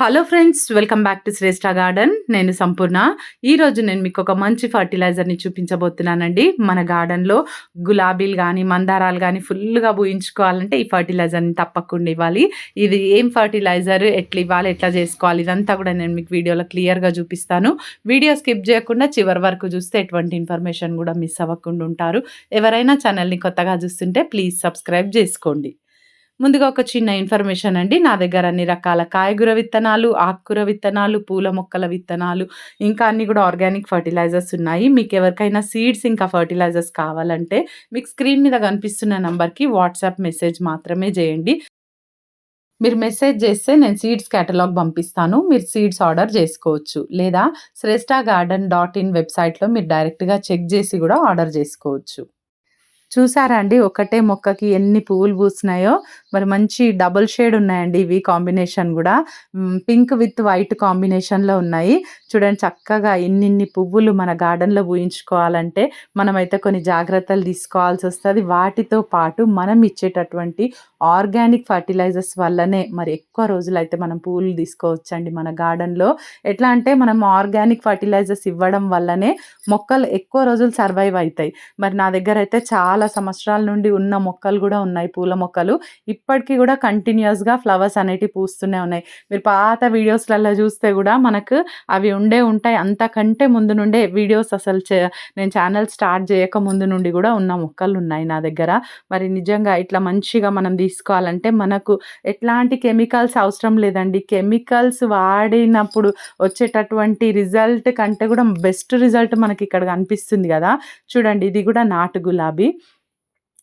Hello friends welcome back to Shreshta garden నేను సంపూర్ణ. ఈరోజు నేను మీకు ఒక మంచి ఫర్టిలైజర్ని చూపించబోతున్నానండి. మన గార్డెన్లో గులాబీలు కానీ మందారాలు కానీ ఫుల్గా పూయించుకోవాలంటే ఈ ఫర్టిలైజర్ని తప్పకుండా ఇవ్వాలి. ఇది ఏం ఫర్టిలైజర్ ఎట్లా ఇవ్వాలి ఎట్లా చేసుకోవాలి ఇదంతా కూడా నేను మీకు వీడియోలో క్లియర్గా చూపిస్తాను. వీడియో స్కిప్ చేయకుండా చివరి వరకు చూస్తే ఎటువంటి ఇన్ఫర్మేషన్ కూడా మిస్ అవ్వకుండా ఉంటారు. ఎవరైనా ఛానల్ని కొత్తగా చూస్తుంటే ప్లీజ్ సబ్స్క్రైబ్ చేసుకోండి. ముందుగా ఒక చిన్న ఇన్ఫర్మేషన్ అండి. నా దగ్గర అన్ని రకాల కాయగూర విత్తనాలు ఆకుకూర విత్తనాలు పూల మొక్కల విత్తనాలు ఇంకా అన్ని కూడా ఆర్గానిక్ ఫర్టిలైజర్స్ ఉన్నాయి. మీకు ఎవరికైనా సీడ్స్ ఇంకా ఫర్టిలైజర్స్ కావాలంటే మీకు స్క్రీన్ మీద కనిపిస్తున్న నెంబర్కి వాట్సాప్ మెసేజ్ మాత్రమే చేయండి. మీరు మెసేజ్ చేస్తే నేను సీడ్స్ కేటలాగ్ పంపిస్తాను. మీరు సీడ్స్ ఆర్డర్ చేసుకోవచ్చు. లేదా శ్రేష్ఠ గార్డెన్ డాట్ ఇన్ వెబ్సైట్లో మీరు డైరెక్ట్గా చెక్ చేసి కూడా ఆర్డర్ చేసుకోవచ్చు. చూసారా అండి? ఒకటే మొక్కకి ఎన్ని పువ్వులు పూసినాయో మరి మంచి డబుల్ షేడ్ ఉన్నాయండి ఇవి కాంబినేషన్ కూడా. పింక్ విత్ వైట్ కాంబినేషన్లో ఉన్నాయి. చూడండి చక్కగా ఇన్నిన్ని పువ్వులు మన గార్డెన్లో పూయించుకోవాలంటే మనమైతే కొన్ని జాగ్రత్తలు తీసుకోవాల్సి వస్తుంది. వాటితో పాటు మనం ఇచ్చేటటువంటి ఆర్గానిక్ ఫర్టిలైజర్స్ వల్లనే మరి ఎక్కువ రోజులు అయితే మనం పూలు తీసుకోవచ్చండి మన గార్డెన్లో ఎట్లా అంటే మనం ఆర్గానిక్ ఫర్టిలైజర్స్ ఇవ్వడం వల్లనే మొక్కలు ఎక్కువ రోజులు సర్వైవ్ అవుతాయి. మరి నా దగ్గర అయితే చాలా సంవత్సరాల నుండి ఉన్న మొక్కలు కూడా ఉన్నాయి పూల మొక్కలు. ఇప్పటికీ కూడా కంటిన్యూస్గా ఫ్లవర్స్ అనేటివి పూస్తూనే ఉన్నాయి. మీరు పాత వీడియోస్లలో చూస్తే కూడా మనకు అవి ఉండే ఉంటాయి. అంతకంటే ముందు నుండే వీడియోస్ అసలు నేను ఛానల్ స్టార్ట్ చేయక ముందు నుండి కూడా ఉన్న మొక్కలు ఉన్నాయి నా దగ్గర. మరి నిజంగా ఇట్లా మంచిగా మనం తీసుకోవాలంటే మనకు ఎట్లాంటి కెమికల్స్ అవసరం లేదండి. కెమికల్స్ వాడినప్పుడు వచ్చేటటువంటి రిజల్ట్ కంటే కూడా బెస్ట్ రిజల్ట్ మనకి ఇక్కడ కనిపిస్తుంది కదా. చూడండి ఇది కూడా నాటు గులాబీ.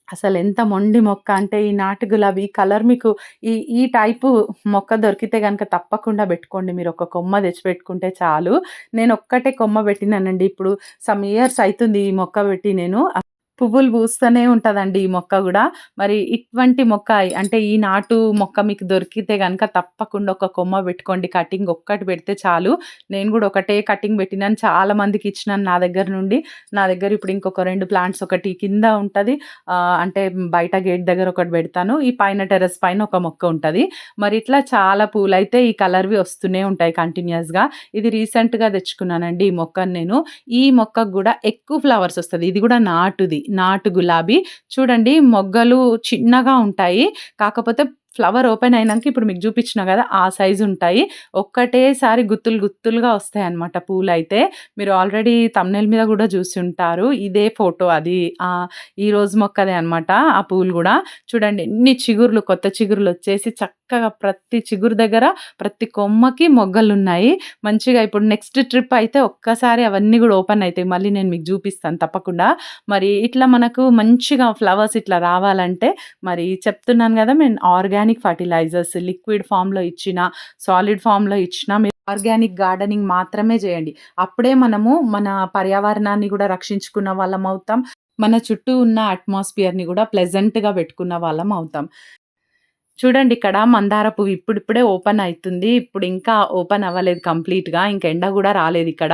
అసలు ఎంత మొండి మొక్క అంటే ఈ నాటు గులాబీ కలర్ మీకు ఈ ఈ టైపు మొక్క దొరికితే కనుక తప్పకుండా పెట్టుకోండి. మీరు ఒక కొమ్మ తెచ్చి పెట్టుకుంటే చాలు. నేను ఒక్కటే కొమ్మ పెట్టినానండి. ఇప్పుడు సమ్ ఇయర్స్ అవుతుంది ఈ మొక్క పెట్టి నేను. పువ్వులు పూస్తూనే ఉంటుందండి ఈ మొక్క కూడా. మరి ఇటువంటి మొక్క అంటే ఈ నాటు మొక్క మీకు దొరికితే కనుక తప్పకుండా ఒక కొమ్మ పెట్టుకోండి. కటింగ్ ఒక్కటి పెడితే చాలు. నేను కూడా ఒకటే కటింగ్ పెట్టినాను. చాలా మందికి ఇచ్చినాను నా దగ్గర నుండి. నా దగ్గర ఇప్పుడు ఇంకొక రెండు ప్లాంట్స్ ఒకటి కింద ఉంటుంది. అంటే బయట గేట్ దగ్గర ఒకటి పెడతాను. ఈ పైన టెర్రస్ పైన ఒక మొక్క ఉంటుంది. మరి ఇట్లా చాలా పూలు అయితే ఈ కలర్వి వస్తూనే ఉంటాయి కంటిన్యూస్గా. ఇది రీసెంట్గా తెచ్చుకున్నానండి ఈ మొక్కను నేను. ఈ మొక్కకు కూడా ఎక్కువ ఫ్లవర్స్ వస్తుంది. ఇది కూడా నాటుది. నాటు గులాబీ చూడండి మొగ్గలు చిన్నగా ఉంటాయి. కాకపోతే ఫ్లవర్ ఓపెన్ అయినాక ఇప్పుడు మీకు చూపించిన కదా ఆ సైజు ఉంటాయి. ఒక్కటేసారి గుత్తులు గుత్తులుగా వస్తాయి అనమాట పూలు అయితే మీరు ఆల్రెడీ తమ్నెల్ మీద కూడా చూసి ఉంటారు. ఇదే ఫోటో అది. ఈ రోజు మొక్కదే అనమాట ఆ పూలు కూడా. చూడండి ఎన్ని చిగుర్లు కొత్త చిగురులు వచ్చేసి చక్కగా ప్రతి చిగురు దగ్గర ప్రతి కొమ్మకి మొగ్గలు ఉన్నాయి. మంచిగా ఇప్పుడు నెక్స్ట్ ట్రిప్ అయితే ఒక్కసారి అవన్నీ కూడా ఓపెన్ అవుతాయి మళ్ళీ నేను మీకు చూపిస్తాను తప్పకుండా. మరి ఇట్లా మనకు మంచిగా ఫ్లవర్స్ ఇట్లా రావాలంటే మరి చెప్తున్నాను కదా మేము ఆర్గానిక్ ఆర్గానిక్ ఫర్టిలైజర్స్ లిక్విడ్ ఫామ్లో ఇచ్చిన సాలిడ్ ఫామ్లో ఇచ్చిన మీరు ఆర్గానిక్ గార్డెనింగ్ మాత్రమే చేయండి. అప్పుడే మనము మన పర్యావరణాన్ని కూడా రక్షించుకున్న వాళ్ళం అవుతాం. మన చుట్టూ ఉన్న అట్మాస్ఫియర్ని కూడా ప్లెజెంట్గా పెట్టుకున్న వాళ్ళం అవుతాం. చూడండి ఇక్కడ మందార పువ్వు ఇప్పుడిప్పుడే ఓపెన్ అవుతుంది ఇప్పుడు ఇంకా ఓపెన్ అవ్వలేదు కంప్లీట్గా. ఇంకా ఎండ కూడా రాలేదు ఇక్కడ.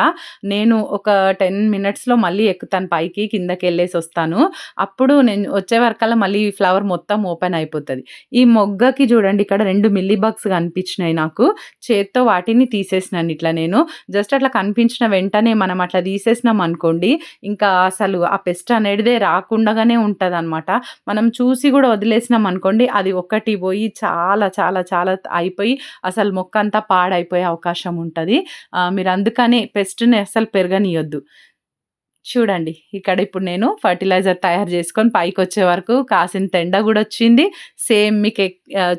నేను ఒక టెన్ మినిట్స్లో మళ్ళీ ఎక్కుతాను పైకి కిందకి వెళ్ళేసి వస్తాను. అప్పుడు నేను వచ్చే వరకల్లా మళ్ళీ ఫ్లవర్ మొత్తం ఓపెన్ అయిపోతుంది. ఈ మొగ్గకి చూడండి ఇక్కడ రెండు మిల్లీ బగ్స్ కనిపించినాయి నాకు. చేత్తో వాటిని తీసేసినాను ఇట్లా నేను. జస్ట్ అట్లా కనిపించిన వెంటనే మనం అట్లా తీసేసినాం అనుకోండి ఇంకా అసలు ఆ పెస్ట్ అనేటిదే రాకుండానే ఉంటుంది అనమాట మనం చూసి కూడా వదిలేసినాం అనుకోండి అది ఒకటి పోయి చాలా చాలా చాలా అయిపోయి అసలు మొక్క అంతా పాడైపోయే అవకాశం ఉంటుంది. మీరు అందుకనే పెస్ట్ని అసలు పెరగనియొద్దు. చూడండి ఇక్కడ ఇప్పుడు నేను ఫర్టిలైజర్ తయారు చేసుకొని పైకి వచ్చే వరకు కాసిన తెండ కూడా వచ్చింది. సేమ్ మీకు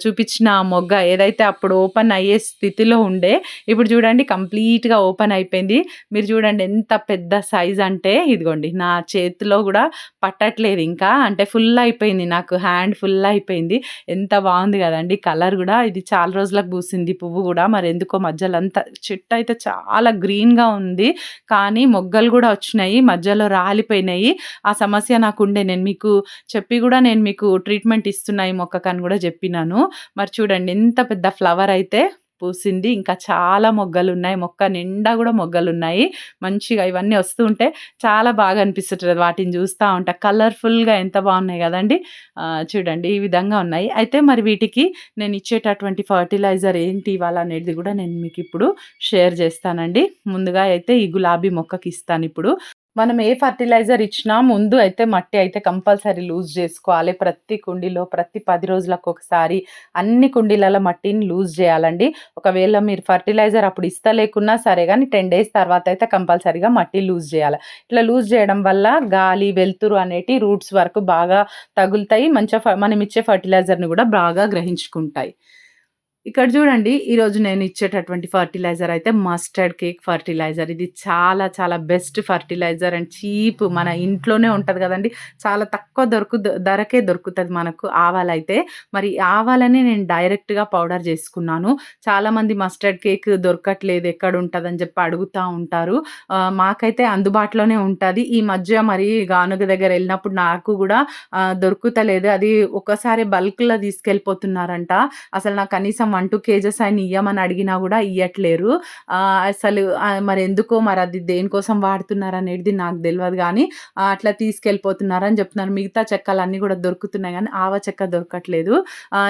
చూపించిన మొగ్గ ఏదైతే అప్పుడు ఓపెన్ అయ్యే స్థితిలో ఉండే ఇప్పుడు చూడండి కంప్లీట్గా ఓపెన్ అయిపోయింది. మీరు చూడండి ఎంత పెద్ద సైజ్ అంటే ఇదిగోండి నా చేతిలో కూడా పట్టట్లేదు ఇంకా. అంటే ఫుల్ అయిపోయింది నాకు హ్యాండ్ ఫుల్ అయిపోయింది. ఎంత బాగుంది కదండి కలర్ కూడా. ఇది చాలా రోజులకు పూసింది పువ్వు కూడా. మరి ఎందుకో మధ్యలో అంతా చెట్టు అయితే చాలా గ్రీన్గా ఉంది. కానీ మొగ్గలు కూడా వచ్చినాయి. మధ్యలో రాలిపోయినాయి. ఆ సమస్య నాకు ఉండే నేను మీకు చెప్పి కూడా నేను మీకు ట్రీట్మెంట్ ఇస్తున్నాయి మొక్కకని కూడా చెప్పినాను. మరి చూడండి ఎంత పెద్ద ఫ్లవర్ అయితే పూసింది. ఇంకా చాలా మొగ్గలు ఉన్నాయి మొక్క నిండా కూడా మొగ్గలు ఉన్నాయి మంచిగా ఇవన్నీ వస్తూ ఉంటే చాలా బాగా అనిపిస్తుంటుంది. వాటిని చూస్తా ఉంటా కలర్‌ఫుల్‌గా ఎంత బాగున్నాయి కదండి. చూడండి ఈ విధంగా ఉన్నాయి. అయితే మరి వీటికి నేను ఇచ్చేటటువంటి ఫర్టిలైజర్ ఏంటి ఇవ్వాలనేది కూడా నేను మీకు ఇప్పుడు షేర్ చేస్తానండి. ముందుగా అయితే ఈ గులాబీ మొక్కకి ఇస్తాను ఇప్పుడు. మనం ఏ ఫర్టిలైజర్ ఇచ్చినా ముందు అయితే మట్టి అయితే కంపల్సరీ లూజ్ చేసుకోవాలి. ప్రతి కుండీలో ప్రతి 10 రోజులకొకసారి అన్ని కుండీలలో మట్టిని లూజ్ చేయాలండి. ఒకవేళ మీరు ఫర్టిలైజర్ అప్పుడు ఇస్తలేకున్నా సరే కానీ టెన్ డేస్ తర్వాత అయితే కంపల్సరీగా మట్టి లూజ్ చేయాలి ఇట్లా లూజ్ చేయడం వల్ల గాలి, వెలుతురు అనేటి రూట్స్ వరకు బాగా తగులుతాయి. మంచిగా మనం ఇచ్చే ఫర్టిలైజర్‌ని కూడా బాగా గ్రహించుకుంటాయి. ఇక్కడ చూడండి ఈరోజు నేను ఇచ్చేటటువంటి ఫర్టిలైజర్ అయితే మస్టర్డ్ కేక్ ఫర్టిలైజర్. ఇది చాలా చాలా బెస్ట్ ఫర్టిలైజర్ అండ్ చీప్ మన ఇంట్లోనే ఉంటుంది కదండి చాలా తక్కువ దొరుకు ధరకే దొరుకుతుంది మనకు ఆవాలైతే. మరి ఆవాలని నేను డైరెక్ట్‌గా పౌడర్ చేసుకున్నాను. చాలామంది మస్టర్డ్ కేక్ దొరకట్లేదు ఎక్కడ ఉంటుందని చెప్పి అడుగుతా ఉంటారు. మాకైతే అందుబాటులోనే ఉంటుంది ఈ మధ్య మరి గానుగ దగ్గర వెళ్ళినప్పుడు నాకు కూడా దొరుకుతలేదు. అది ఒకసారి బల్క్‌లో తీసుకెళ్ళిపోతున్నారంట. అసలు నాకు కనీసం 1, 2 కేజెస్ అయిన ఇయ్యమని అడిగినా కూడా ఇయ్యట్లేరు. అసలు మరి ఎందుకో మరి అది దేనికోసం వాడుతున్నారనేది నాకు తెలియదు కానీ అట్లా తీసుకెళ్ళిపోతున్నారని చెప్తున్నారు మిగతా చెక్కలన్నీ కూడా దొరుకుతున్నాయి కానీ ఆవ చెక్క దొరకట్లేదు.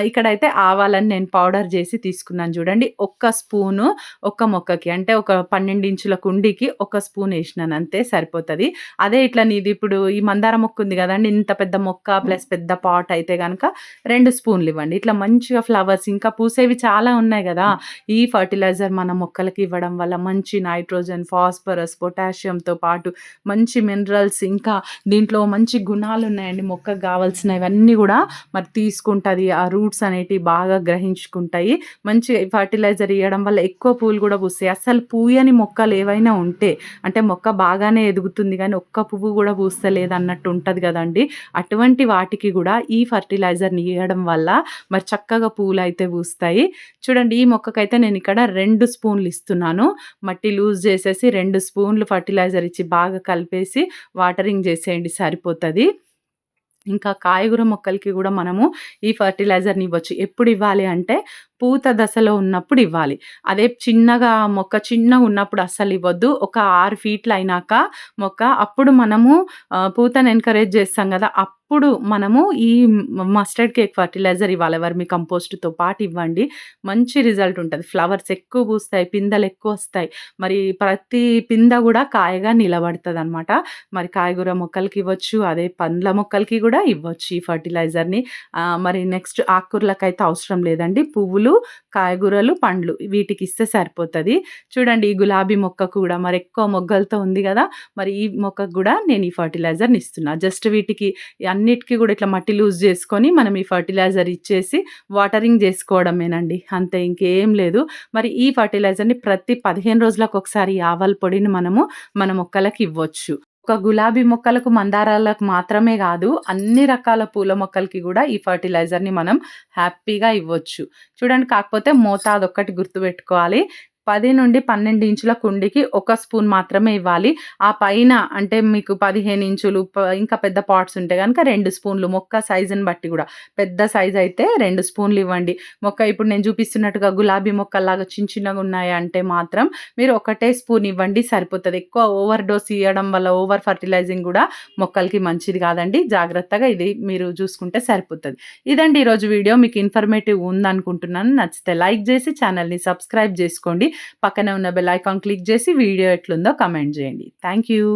ఇక్కడైతే ఆవాలని నేను పౌడర్ చేసి తీసుకున్నాను చూడండి ఒక్క స్పూను ఒక్క మొక్కకి అంటే ఒక 12 ఇంచుల కుండీకి ఒక స్పూన్ వేసినాను అంతే సరిపోతుంది అదే ఇట్లా నీదిప్పుడు ఈ మందార మొక్క ఉంది కదండి ఇంత పెద్ద మొక్క ప్లస్ పెద్ద పాట్ అయితే కనుక రెండు స్పూన్లు ఇవ్వండి. ఇట్లా మంచిగా ఫ్లవర్స్ ఇంకా పూసేవి చాలా ఉన్నాయి గదా! ఈ ఫర్టిలైజర్ మన మొక్కలకి ఇవ్వడం వల్ల మంచి నైట్రోజన్, ఫాస్ఫరస్, పొటాషియంతో పాటు మంచి మినరల్స్ ఇంకా దీంట్లో మంచి గుణాలున్నాయండి. మొక్కకు గావాల్సినవన్నీ గూడా మరి తీసుకుంటది. ఆ రూట్స్ అనేటివి బాగా గ్రహించుకుంటాయి. మంచి ఫర్టిలైజర్ ఇయ్యడం వల్ల ఎక్కువ పూలు గూడా పూస్తాయి. అస్సలు పూయని మొక్కలు ఏవైనా ఉంటే అంటే మొక్క బాగానే ఎదుగుతుంది గానీ ఒక్క పువ్వు గూడా పూస్తలేదన్నట్టు ఉంటది గదండీ! అటువంటి వాటికి గూడా ఈ ఫర్టిలైజర్‌ని ఇయ్యడం వల్ల మరి చక్కగా పూలైతే పూస్తాయి. చూడండి ఈ మొక్కకైతే నేను ఇక్కడ రెండు స్పూన్లు ఇస్తున్నాను. మట్టి లూజ్ చేసేసి రెండు స్పూన్లు ఫర్టిలైజర్ ఇచ్చి బాగా కలిపేసి వాటరింగ్ చేసేయండి సరిపోతుంది ఇంకా కాయగూర మొక్కలకి కూడా మనము ఈ ఫర్టిలైజర్‌ని ఇవ్వచ్చు. ఎప్పుడు ఇవ్వాలి అంటే పూత దశలో ఉన్నప్పుడు ఇవ్వాలి. అదే చిన్నగా మొక్క చిన్నగా ఉన్నప్పుడు అస్సలు ఇవ్వద్దు ఒక ఆరు ఫీట్లు అయినాక మొక్క అప్పుడు మనము పూతను ఎంకరేజ్ చేస్తాం కదా అప్పుడు మనము ఈ మస్టర్డ్ కేక్ ఫర్టిలైజర్ ఇవ్వాలి. వర్మి కంపోస్ట్‌తో పాటు ఇవ్వండి. మంచి రిజల్ట్ ఉంటుంది ఫ్లవర్స్ ఎక్కువ పూస్తాయి. పిందెలు ఎక్కువ వస్తాయి మరి ప్రతి పింద కూడా కాయగా నిలబడుతుంది అనమాట మరి కాయగూర మొక్కలకి ఇవ్వచ్చు. అదే పండ్ల మొక్కలకి కూడా ఇవ్వచ్చు ఈ ఫర్టిలైజర్‌ని. మరి నెక్స్ట్ ఆకుకూరలకైతే అవసరం లేదండి. పువ్వులు, కాయగూరలు, పండ్లు వీటికి ఇస్తే సరిపోతుంది చూడండి ఈ గులాబీ మొక్క కూడా మరి ఎక్కువ మొగ్గలతో ఉంది కదా మరి ఈ మొక్కకు కూడా నేను ఈ ఫర్టిలైజర్‌ని ఇస్తున్నా. జస్ట్ వీటికి అన్నిటికి కూడా ఇట్లా మట్టి లూజ్ చేసుకొని మనం ఈ ఫర్టిలైజర్ ఇచ్చేసి వాటరింగ్ చేసుకోవడమేనండి అంతే ఇంకేం లేదు. మరి ఈ ఫర్టిలైజర్‌ని ప్రతి పదిహేను రోజులకు ఒకసారి ఆవల పొడిని మనము మన మొక్కలకి ఇవ్వచ్చు. ఒక గులాబీ మొక్కలకు, మందారాలకు మాత్రమే కాదు అన్ని రకాల పూల మొక్కలకి కూడా ఈ ఫర్టిలైజర్‌ని మనం హ్యాపీగా ఇవ్వచ్చు. చూడండి కాకపోతే మోతాదొక్కటి గుర్తుపెట్టుకోవాలి. 10-12 ఇంచుల కుండీకి ఒక స్పూన్ మాత్రమే ఇవ్వాలి. ఆ పైన అంటే మీకు 15 ఇంచులు ఇంకా పెద్ద పాట్స్ ఉంటే కనుక రెండు స్పూన్లు మొక్క సైజుని బట్టి కూడా పెద్ద సైజ్ అయితే రెండు స్పూన్లు ఇవ్వండి. మొక్క ఇప్పుడు నేను చూపిస్తున్నట్టుగా గులాబీ మొక్కల్లాగా చిన్న చిన్నగా అంటే మాత్రం మీరు ఒకటే స్పూన్ ఇవ్వండి సరిపోతుంది ఎక్కువ ఓవర్ డోస్ ఇవ్వడం వల్ల ఓవర్ ఫర్టిలైజింగ్ కూడా మొక్కలకి మంచిది కాదండి జాగ్రత్తగా ఇది మీరు చూసుకుంటే సరిపోతుంది ఇదండి ఈరోజు వీడియో. మీకు ఇన్ఫర్మేటివ్ ఉందనుకుంటున్నాను. నచ్చితే లైక్ చేసి ఛానల్ని సబ్స్క్రైబ్ చేసుకోండి పక్కనే ఉన్న బెల్ ఐకాన్ క్లిక్ చేసి వీడియో ఎట్లుందో కమెంట్ చేయండి థ్యాంక్ యూ.